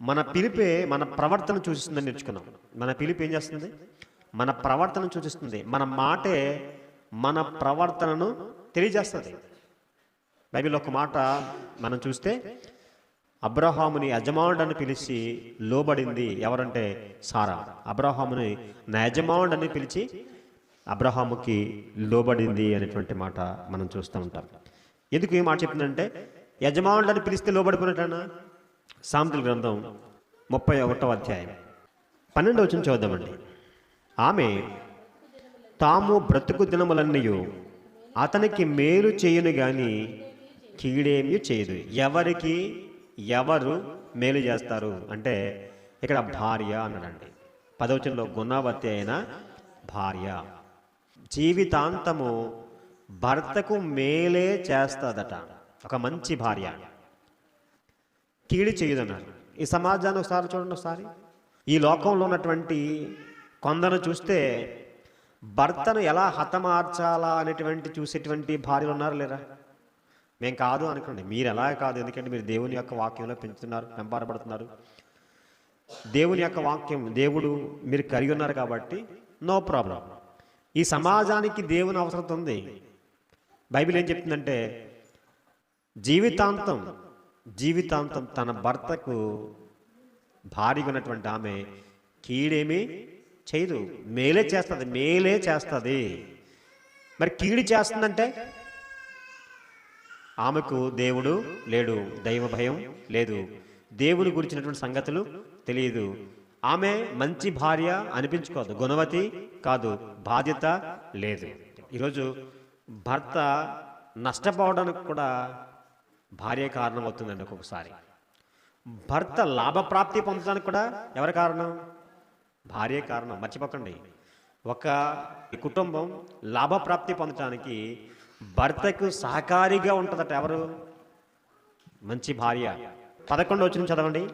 మన పిలిపే మన ప్రవర్తన సూచిస్తుందని నేర్చుకున్నాం. మన పిలిపి ఏం చేస్తుంది? మన ప్రవర్తన సూచిస్తుంది మన మాటే మన ప్రవర్తనను తెలియజేస్తుంది. బైబిల్ ఒక మాట మనం చూస్తే అబ్రహాముని యజమానుడని పిలిచి లోబడింది ఎవరంటే సారా. అబ్రహాముని నా యజమానుడని పిలిచి అబ్రహాముకి లోబడింది అనేటువంటి మాట మనం చూస్తూ ఉంటాం. ఎందుకు ఈ మాట చెప్తుందంటే యజమానుడని పిలిస్తే లోబడిపోయినట్టనా? సామెతల గ్రంథం ముప్పై ఒకటో అధ్యాయం. పన్నెండు వచ్చిన చూద్దామండి ఆమె తాము బ్రతుకు దినములన్నీ అతనికి మేలు చేయను కానీ కీడేమీ చేయదు. ఎవరికి? ఎవరు మేలు చేస్తారు? అంటే ఇక్కడ భార్య అన్నాడండి. పదవచనంలో గుణవతి అయిన భార్య. జీవితాంతము భర్తకు మేలే చేస్తుందట. ఒక మంచి భార్య. కీడి చేయదన్నారు. ఈ సమాజాన్ని ఒకసారి చూడండి ఒకసారి. ఈ లోకంలో ఉన్నటువంటి కొందరు చూస్తే భర్తను ఎలా హతమార్చాలా అనేటువంటి చూసేటువంటి భార్యలు ఉన్నారు లేరా? మేము కాదు అనుకోండి. మీరు ఎలా కాదు? ఎందుకంటే మీరు దేవుని యొక్క వాక్యంలో పెంచుతున్నారు పెంపరపడుతున్నారు దేవుని యొక్క వాక్యం దేవుడు మీరు కలిగి ఉన్నారు కాబట్టి నో ప్రాబ్లం. ఈ సమాజానికి దేవుని అవసరం ఉంది. బైబిల్ ఏం చెప్తుందంటే జీవితాంతం జీవితాంతం తన భర్తకు భారీగా ఉన్నటువంటి ఆమె కీడేమీ చేయదు. మేలే చేస్తుంది మేలే చేస్తుంది. మరి కీడు చేస్తుందంటే? ఆమెకు దేవుడు లేడు దైవ భయం లేదు. దేవుని గురించినటువంటి సంగతులు తెలియదు. ఆమె మంచి భార్య అనిపించుకోదు గుణవతి కాదు బాధ్యత లేదు. ఈరోజు భర్త నష్టపోవడానికి కూడా భార్య కారణం అవుతుందండి ఒక్కొక్కసారి. భర్త లాభప్రాప్తి పొందడానికి కూడా ఎవరి కారణం? భార్య కారణం. మర్చిపోకండి. ఒక కుటుంబం లాభప్రాప్తి పొందడానికి భర్తకు సహకారిగా ఉంటుందట ఎవరు? మంచి భార్య. పదకొండు వచ్చిన చదవండి.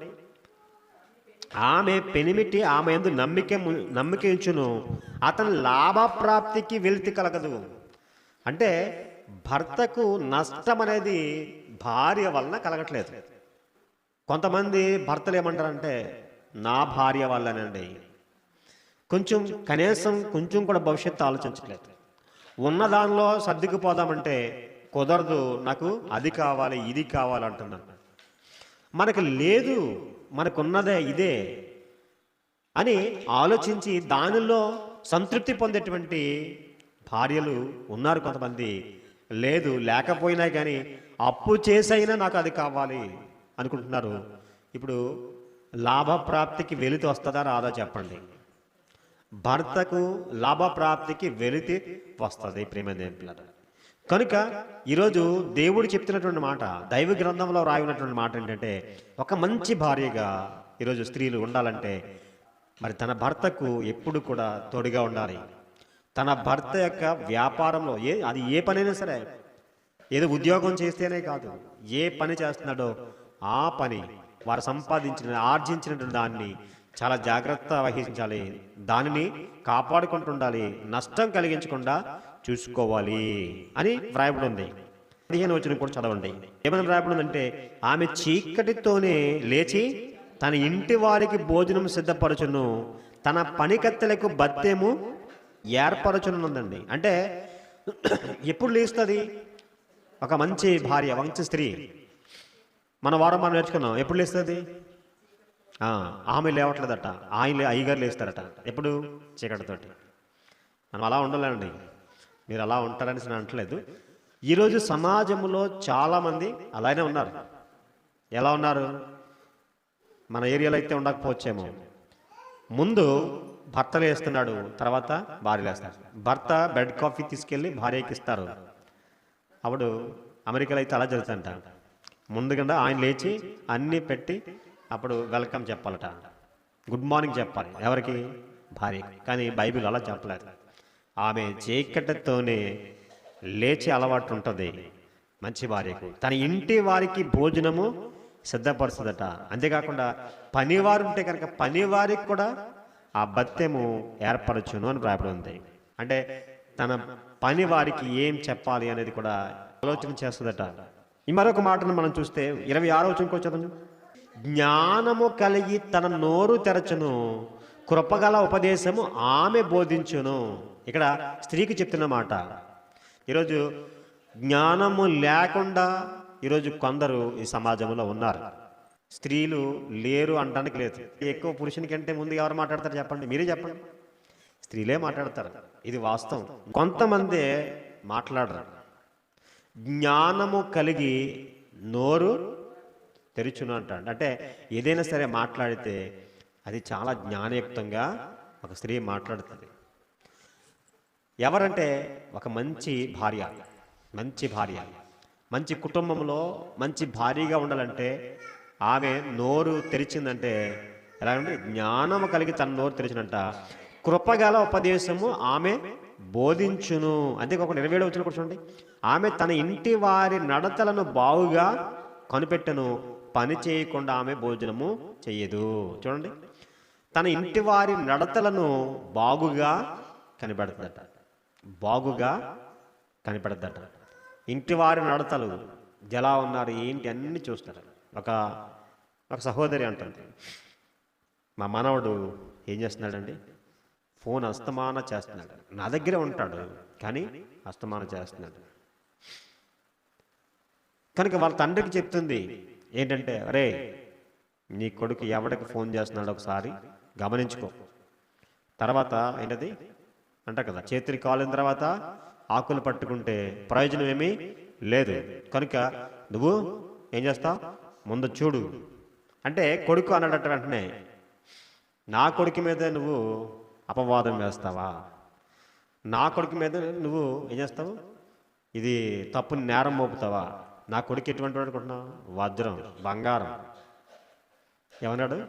ఆమె పెనిమిటి ఆమె ఎందు నమ్మిక నమ్మిక ఉంచును. అతని లాభప్రాప్తికి వెలితి కలగదు. అంటే భర్తకు నష్టం అనేది భార్య వలన కలగట్లేదు. కొంతమంది భర్తలు ఏమంటారంటే నా భార్య వల్లనండి. కొంచెం కనీసం కొంచెం కూడా భవిష్యత్తు ఆలోచించట్లేదు. ఉన్న దానిలో సర్దుకుపోదామంటే కుదరదు నాకు అది కావాలి ఇది కావాలి అంటున్నాను. మనకు లేదు మనకున్నదే ఇదే అని ఆలోచించి దానిలో సంతృప్తి పొందేటువంటి భార్యలు ఉన్నారు కొంతమంది. లేదు లేకపోయినా కానీ అప్పు చేసైనా నాకు అది కావాలి అనుకుంటున్నారు. ఇప్పుడు లాభప్రాప్తికి వెలితి వస్తుందా రాదా చెప్పండి. భర్తకు లాభప్రాప్తికి వెలితి వస్తుంది ప్రేమ పిల్లలు. కనుక ఈరోజు దేవుడు చెప్తున్నటువంటి మాట దైవ గ్రంథంలో రాయనటువంటి మాట ఏంటంటే ఒక మంచి భార్యగా ఈరోజు స్త్రీలు ఉండాలంటే మరి తన భర్తకు ఎప్పుడు కూడా తోడుగా ఉండాలి. తన భర్త యొక్క వ్యాపారంలో ఏ అది ఏ పనైనా సరే ఏదో ఉద్యోగం చేస్తేనే కాదు ఏ పని చేస్తున్నాడో ఆ పని వారు సంపాదించిన ఆర్జించిన దాన్ని చాలా జాగ్రత్త వహించాలి. దానిని కాపాడుకుంటుండాలి నష్టం కలిగించకుండా చూసుకోవాలి అని వ్రాయబడి ఉంది. పదిహేను వచ్చిన కూడా చదవండి. ఏమైనా వ్రాయబడి ఉందంటే ఆమె చీకటితోనే లేచి తన ఇంటి వారికి భోజనం సిద్ధపరచును తన పనికత్తెలకు బత్తేము ఏర్పరచునుందండి. అంటే ఎప్పుడు లేస్తుంది? ఒక మంచి భార్య మంచి స్త్రీ. మన వారం మనం నేర్చుకున్నాం ఎప్పుడు లేస్తుంది? ఆమె లేవట్లేదట. ఆయన లే- అయ్యగారు లేస్తారట. ఎప్పుడు? చీకటితోటి. మనం అలా ఉండాలండి మీరు అలా ఉంటారని నేను అంటలేదు ఈరోజు సమాజంలో చాలామంది అలానే ఉన్నారు. ఎలా ఉన్నారు? మన ఏరియాలో అయితే ఉండకపోవచ్చేమో. ముందు భర్త లేస్తున్నాడు తర్వాత భార్య లేస్తారు. భర్త బెడ్ కాఫీ తీసుకెళ్ళి భార్యకి ఇస్తారు. అప్పుడు అమెరికాలో అయితే అలా జరుగుతుంట ముందుగా ఆయన లేచి అన్నీ పెట్టి అప్పుడు వెల్కమ్ చెప్పాలట. గుడ్ మార్నింగ్ చెప్పాలి. ఎవరికి? భార్యకి. కానీ బైబిల్ అలా చెప్పలేదు. ఆమె చీకటితోనే లేచి అలవాటు ఉంటుంది మంచి భార్యకు. తన ఇంటి వారికి భోజనము సిద్ధపరుస్తుందట. అంతేకాకుండా పనివారు ఉంటే కనుక పనివారికి కూడా ఆ బత్తెము ఏర్పరచును అని రాయబడి ఉంది. అంటే తన పని వారికి ఏం చెప్పాలి అనేది కూడా ఆలోచన చేస్తుందట. ఈ మరొక మాటను మనం చూస్తే ఇరవై ఆరో వచనం జ్ఞానము కలిగి తన నోరు తెరచును కృపగల ఉపదేశము ఆమె బోధించును. ఇక్కడ స్త్రీకి చెప్తున్న మాట. ఈరోజు జ్ఞానము లేకుండా ఈరోజు కొందరు ఈ సమాజంలో ఉన్నారు. స్త్రీలు లేరు అనడానికి లేదు. ఎక్కువ పురుషుని కంటే ముందు ఎవరు మాట్లాడతారు చెప్పండి? మీరే చెప్పండి. స్త్రీలే మాట్లాడతారు. ఇది వాస్తవం. కొంతమంది మాట్లాడరు. జ్ఞానము కలిగి నోరు తెరుచును అంటాడు. అంటే ఏదైనా సరే మాట్లాడితే అది చాలా జ్ఞానయుక్తంగా ఒక స్త్రీ మాట్లాడుతుంది. ఎవరంటే ఒక మంచి భార్య మంచి భార్య. మంచి కుటుంబంలో మంచి భారీగా ఉండాలంటే ఆమె నోరు తెరిచిందంటే ఎలాగంటే జ్ఞానము కలిగి తన నోరు తెరిచినంట కృపగల ఉపదేశము ఆమె బోధించును. అంతేకాకుండా ఇరవై ఏడు వచ్చిన కూర్చోండి ఆమె తన ఇంటి వారి నడతలను బాగుగా కనిపెట్టను. పని చేయకుండా ఆమె భోజనము చెయ్యదు. చూడండి. తన ఇంటి వారి నడతలను బాగుగా కనిపెడుతుందట. బాగుగా కనిపెడతదట. ఇంటి వారి నడతలు ఎలా ఉన్నారు ఏంటి అన్ని చూస్తారు. ఒక ఒక సహోదరి అంటుంది. మా మనవడు ఏం చేస్తున్నాడండి? ఫోన్ అస్తమాన చేస్తున్నాడు. నా దగ్గరే ఉంటాడు కానీ అస్తమాన చేస్తున్నాడు. కనుక వాళ్ళ తండ్రికి చెప్తుంది ఏంటంటే అరే నీ కొడుకు ఎవడికి ఫోన్ చేస్తున్నాడు ఒకసారి గమనించుకో. తర్వాత ఏంటది? అంట కదా చేతిని కాలిన తర్వాత ఆకులు పట్టుకుంటే ప్రయోజనం ఏమీ లేదు. కనుక నువ్వు ఏం చేస్తావు? ముందు చూడు. అంటే కొడుకు అన్నట్టు వెంటనే నా కొడుకు మీద నువ్వు అపవాదం వేస్తావా? నా కొడుకు మీద నువ్వు ఏం చేస్తావు? ఇది తప్పు నేరం మోపుతావా? నా కొడుకు ఎటువంటి వాడు అనుకుంటున్నావు? వజ్రం బంగారం. ఏమన్నాడు?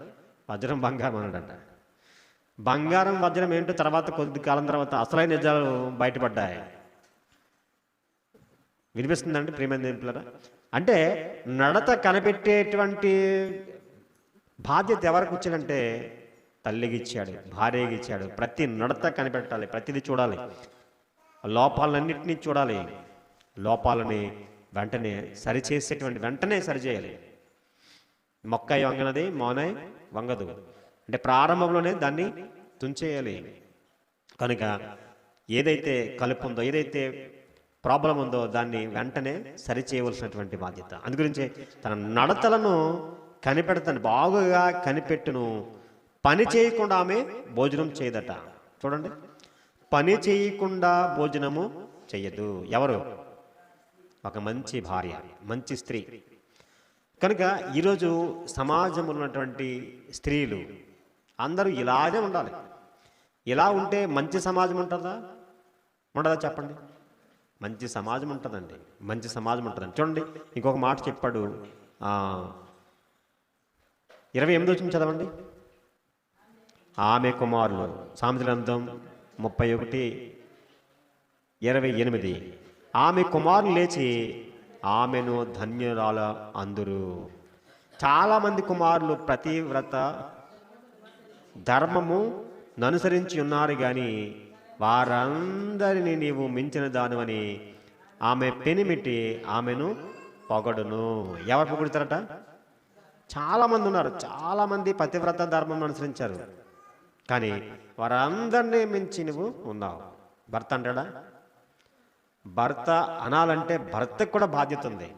వజ్రం బంగారం అన్నాడంట. బంగారం వజ్రం ఏంటో తర్వాత కొద్ది కాలం తర్వాత అసలైన నిజాలు బయటపడ్డాయి. వినిపిస్తుందండి ప్రియమైన పిల్లరా అంటే నడత కనిపెట్టేటువంటి బాధ్యత ఎవరికి వచ్చిందంటే తల్లికి ఇచ్చాడు భార్యకి ఇచ్చాడు ప్రతి నడత కనిపెట్టాలి ప్రతిదీ చూడాలి. లోపాలన్నింటినీ చూడాలి. లోపాలని వెంటనే సరిచేసేటువంటి వెంటనే సరిచేయాలి. మొక్క వంగనది మోనై వంగదు. అంటే ప్రారంభంలోనే దాన్ని తుంచేయాలి. కనుక ఏదైతే కలుపు ఉందో ఏదైతే ప్రాబ్లం ఉందో దాన్ని వెంటనే సరిచేయవలసినటువంటి బాధ్యత. అందుగురించి తన నడతలను కనిపెడతాను బాగుగా కనిపెట్టును. పని చేయకుండా ఆమె భోజనం చేయదట. చూడండి. పని చేయకుండా భోజనము చెయ్యదు. ఎవరు? ఒక మంచి భార్య మంచి స్త్రీ. కనుక ఈరోజు సమాజంలో ఉన్నటువంటి స్త్రీలు అందరూ ఇలాగే ఉండాలి. ఇలా ఉంటే మంచి సమాజం ఉంటుందా? ఉండదా చెప్పండి? మంచి సమాజం ఉంటుందండి. మంచి సమాజం ఉంటుందండి చూడండి ఇంకొక మాట చెప్పాడు. ఇరవై ఎనిమిది వచ్చింది చదవండి. ఆమె కుమారులు. సామెత ముప్పై ఒకటి ఇరవై ఎనిమిది. ఆమె కుమారులు లేచి ఆమెను ధన్యురాల అందరూ. చాలామంది కుమారులు ప్రతివ్రత ధర్మము ననుసరించి ఉన్నారు కానీ వారందరినీ నీవు మించిన దానివని ఆమె పెనిమిటి ఆమెను పొగడును. ఎవరు పొగుడతారట? చాలామంది ఉన్నారు. చాలామంది పతివ్రత ధర్మం అనుసరించారు కానీ వారందరినీ మించి నువ్వు ఉన్నావు. భర్త అంటాడా? భర్త అనాలంటే భర్తకు కూడా బాధ్యత ఉంది.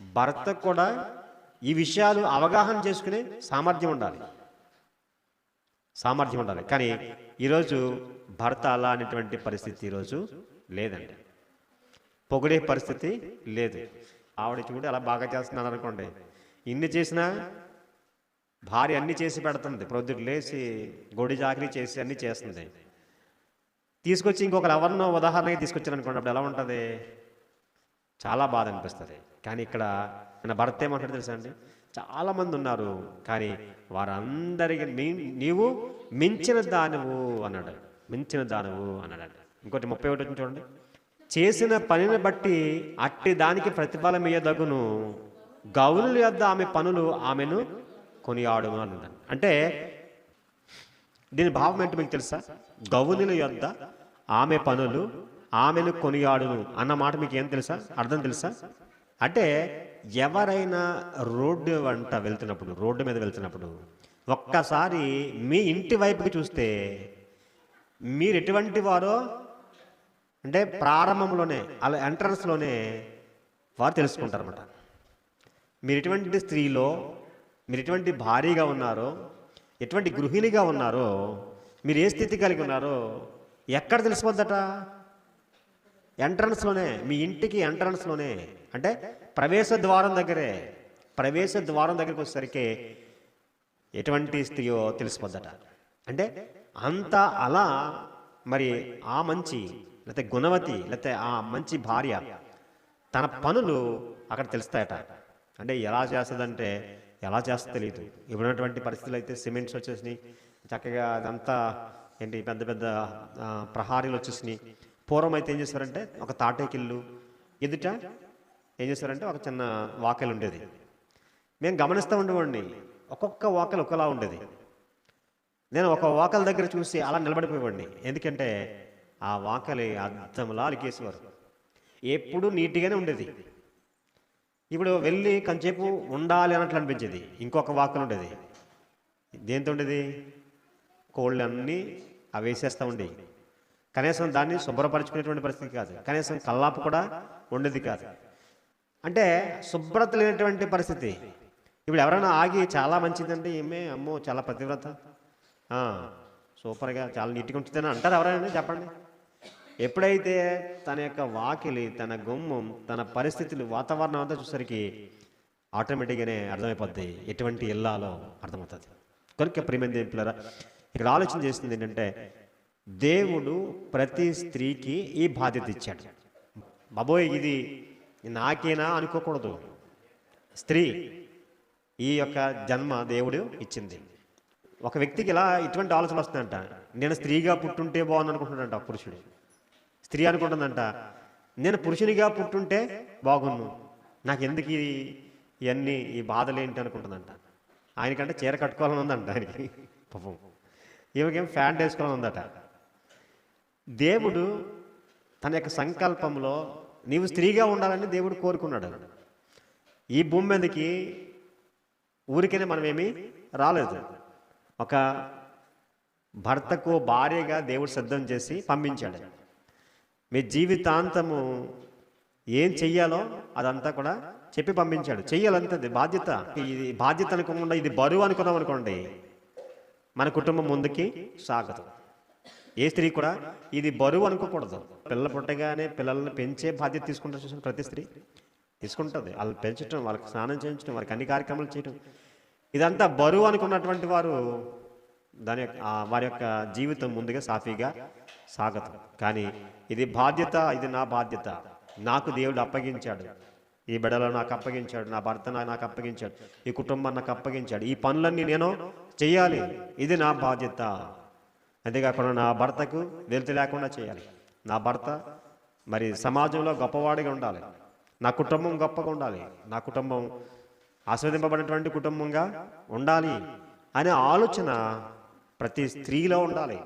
భర్తకు కూడా ఈ విషయాలు అవగాహన చేసుకునే సామర్థ్యం ఉండాలి. సామర్థ్యం ఉండాలి. కానీ ఈరోజు భర్త అలా అనేటువంటి పరిస్థితి ఈరోజు లేదండి. పొగిడే పరిస్థితి లేదు. ఆవిడ చూడు అలా బాగా చేస్తున్నాను అనుకోండి ఇన్ని చేసినా భార్య అన్ని చేసి పెడుతుంది. ప్రొద్దుట లేచి గొడి చాకరీ చేసి అన్ని చేస్తుంది. తీసుకొచ్చి ఇంకొకరు ఎవరినో ఉదాహరణకి తీసుకొచ్చారు అనుకోండి అప్పుడు ఎలా ఉంటుంది? చాలా బాధ అనిపిస్తుంది. కానీ ఇక్కడ నా భర్త ఏమంటాడు తెలుసా అండి? చాలామంది ఉన్నారు కానీ వారందరికి నీ నీవు మించిన దానవు అన్నాడు. మించిన దానవు అన్నాడు. ఇంకోటి ముప్పై ఒకటి వచ్చింది చూడండి. చేసిన పనిని బట్టి అట్టి దానికి ప్రతిఫలం ఇయ్యదగును. గౌనుల యొద్ద ఆమె పనులు ఆమెను కొనియాడును అన్నాడు. అంటే దీని భావం ఏంటి మీకు తెలుసా? గౌనుల యొద్ద ఆమె పనులు ఆమెను కొనియాడును అన్న మాట మీకు ఏం తెలుసా? అర్థం తెలుసా? అంటే ఎవరైనా రోడ్డు వంట వెళ్తున్నప్పుడు రోడ్డు మీద వెళ్తున్నప్పుడు ఒక్కసారి మీ ఇంటి వైపుకి చూస్తే మీరు ఎటువంటి వారో? అంటే ప్రారంభంలోనే అలా ఎంట్రన్స్లోనే వారు తెలుసుకుంటారన్నమాట. మీరు ఎటువంటి స్త్రీలో మీరు ఎటువంటి భారీగా ఉన్నారో ఎటువంటి గృహిణిగా ఉన్నారో మీరు ఏ స్థితి కలిగి ఉన్నారో ఎక్కడ తెలిసిపోద్దట? ఎంట్రన్స్లోనే మీ ఇంటికి ఎంట్రన్స్లోనే అంటే ప్రవేశ ద్వారం దగ్గరే. ప్రవేశ ద్వారం దగ్గరికి వచ్చేసరికి ఎటువంటి స్త్రీయో తెలిసిపోద్దట. అంటే అంత అలా మరి ఆ మంచి లేకపోతే గుణవతి లేకపోతే ఆ మంచి భార్య తన పనులు అక్కడ తెలుస్తాయట. అంటే ఎలా చేస్తుందంటే ఎలా చేస్తా తెలియదు ఇప్పుడున్నటువంటి పరిస్థితులు అయితే సిమెంట్స్ వచ్చేసినాయి చక్కగా అదంతా ఏంటి పెద్ద పెద్ద ప్రహారీలు వచ్చేసినాయి. పూర్వం అయితే ఏం చేస్తారంటే ఒక తాటేకిల్లు ఎదుట ఏం చేస్తారంటే ఒక చిన్న వాకెలు ఉండేది. మేము గమనిస్తూ ఉండేవాడిని ఒక్కొక్క వాకలు ఒకలా ఉండేది. నేను ఒక వాకల దగ్గర చూసి అలా నిలబడిపోయేవాడిని. ఎందుకంటే ఆ వాకలి అద్దంలా అలికేసేవారు. ఎప్పుడు నీట్గానే ఉండేది. ఇప్పుడు వెళ్ళి కొంచెంసేపు ఉండాలి అన్నట్లు అనిపించేది. ఇంకొక వాక్యం ఉండేది. దేంతో ఉండేది? కోళ్ళు అన్నీ అవి వేసేస్తూ ఉండేవి కనీసం దాన్ని శుభ్రపరచుకునేటువంటి పరిస్థితి కాదు. కనీసం కల్లాపు కూడా ఉండేది కాదు. అంటే శుభ్రత లేనటువంటి పరిస్థితి. ఇప్పుడు ఎవరైనా ఆగి చాలా మంచిదండి ఏమే అమ్మో చాలా పతివ్రత. సూపర్గా చాలా నీట్గా ఉంటుందని అంటారు ఎవరైనా చెప్పండి. ఎప్పుడైతే తన యొక్క వాకిలి తన గుమ్మం తన పరిస్థితులు వాతావరణం అంతా చూసరికి ఆటోమేటిక్గానే అర్థమైపోద్ది. ఎటువంటి ఇల్లాలో అర్థమవుతుంది. కనుక ప్రియమైన దేవులారా ఇక్కడ ఆలోచన చేస్తుంది ఏంటంటే దేవుడు ప్రతి స్త్రీకి ఈ బాధ్యత ఇచ్చాడు. బాబోయ్ ఇది నాకేనా అనుకోకూడదు. స్త్రీ ఈ యొక్క జన్మ దేవుడు ఇచ్చింది. ఒక వ్యక్తికి ఇలా ఇటువంటి ఆలోచన వస్తుందంట నేను స్త్రీగా పుట్టుంటే బాగుంది అనుకుంటున్నాడంట పురుషుడు. స్త్రీ అనుకుంటుందంట నేను పురుషునిగా పుట్టుంటే బాగున్ను. నాకు ఎందుకు ఇవన్నీ ఈ బాధలు ఏంటి అనుకుంటుందంట. ఆయనకంటే చీర కట్టుకోవాలని ఉందంట ఆయనకి. పాపం. ఈమెకేం ఫ్యాంట్ వేసుకోవాలని ఉందట. దేవుడు తన యొక్క సంకల్పంలో నీవు స్త్రీగా ఉండాలని దేవుడు కోరుకున్నాడు. ఈ భూమి మీదకి ఊరికనే మనమేమి రాలేదు. ఒక భర్తకు భార్యగా దేవుడు సిద్ధం చేసి పంపించాడు. మీ జీవితాంతము ఏం చెయ్యాలో అదంతా కూడా చెప్పి పంపించాడు. చెయ్యాలంతే బాధ్యత. ఇది బాధ్యత అనుకోకుండా ఇది బరువు అనుకున్నాం అనుకోండి మన కుటుంబం ముందుకి సాగదు. ఏ స్త్రీ కూడా ఇది బరువు అనుకోకూడదు. పిల్ల పుట్టగానే పిల్లల్ని పెంచే బాధ్యత తీసుకుంటారు చూసిన ప్రతి స్త్రీ? తీసుకుంటుంది. వాళ్ళు పెంచడం వాళ్ళకి స్నానం చేయించడం వారికి అన్ని కార్యక్రమాలు చేయడం ఇదంతా బరువు అనుకున్నటువంటి వారు దాని యొక్క వారి యొక్క జీవితం ముందుగా సాఫీగా సాగదు కానీ ఇది బాధ్యత ఇది నా బాధ్యత. నాకు దేవుడు అప్పగించాడు. ఈ బిడలో నాకు అప్పగించాడు నా భర్త నాకు అప్పగించాడు ఈ కుటుంబం నాకు అప్పగించాడు. ఈ పనులన్నీ నేను చేయాలి. ఇది నా బాధ్యత. అంతేకాకుండా నా భర్తకు వెలితి లేకుండా చేయాలి. నా భర్త మరి సమాజంలో గొప్పవాడిగా ఉండాలి. నా కుటుంబం గొప్పగా ఉండాలి. నా కుటుంబం ఆస్వాదింపబడినటువంటి కుటుంబంగా ఉండాలి అనే ఆలోచన ప్రతి స్త్రీలో ఉండాలి.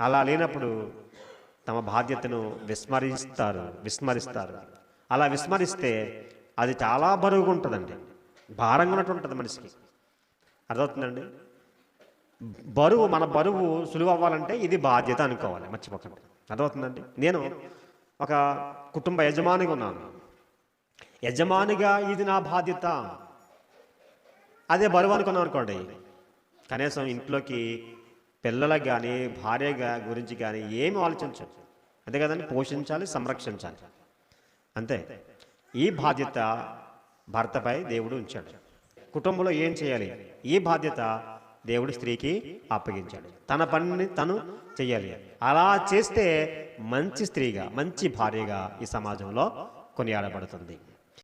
అలా లేనప్పుడు తమ బాధ్యతను విస్మరిస్తారు విస్మరిస్తారు. అలా విస్మరిస్తే అది చాలా బరువుగా ఉంటుందండి. భారంగా ఉన్నట్టు ఉంటుంది మనిషికి. అర్థమవుతుందండి? బరువు మన బరువు సులువు అవ్వాలంటే ఇది బాధ్యత అనుకోవాలి మర్చిపోకండి. అర్థమవుతుందండి? నేను ఒక కుటుంబ యజమానిగా ఉన్నాను. యజమానిగా ఇది నా బాధ్యత. అదే బరువు అనుకున్నాం అనుకోండి. కనీసం ఇంట్లోకి పిల్లలకు కానీ భార్య గురించి కానీ ఏమి ఆలోచించదు అంతే కదండి? పోషించాలి సంరక్షించాలి. అంతే. ఈ బాధ్యత భర్తపై దేవుడు ఉంచాడు. కుటుంబంలో ఏం చేయాలి? ఈ బాధ్యత దేవుడు స్త్రీకి అప్పగించాడు. తన పనిని తను చేయాలి అలా చేస్తే మంచి స్త్రీగా మంచి భార్యగా ఈ సమాజంలో కొనియాడబడుతుంది.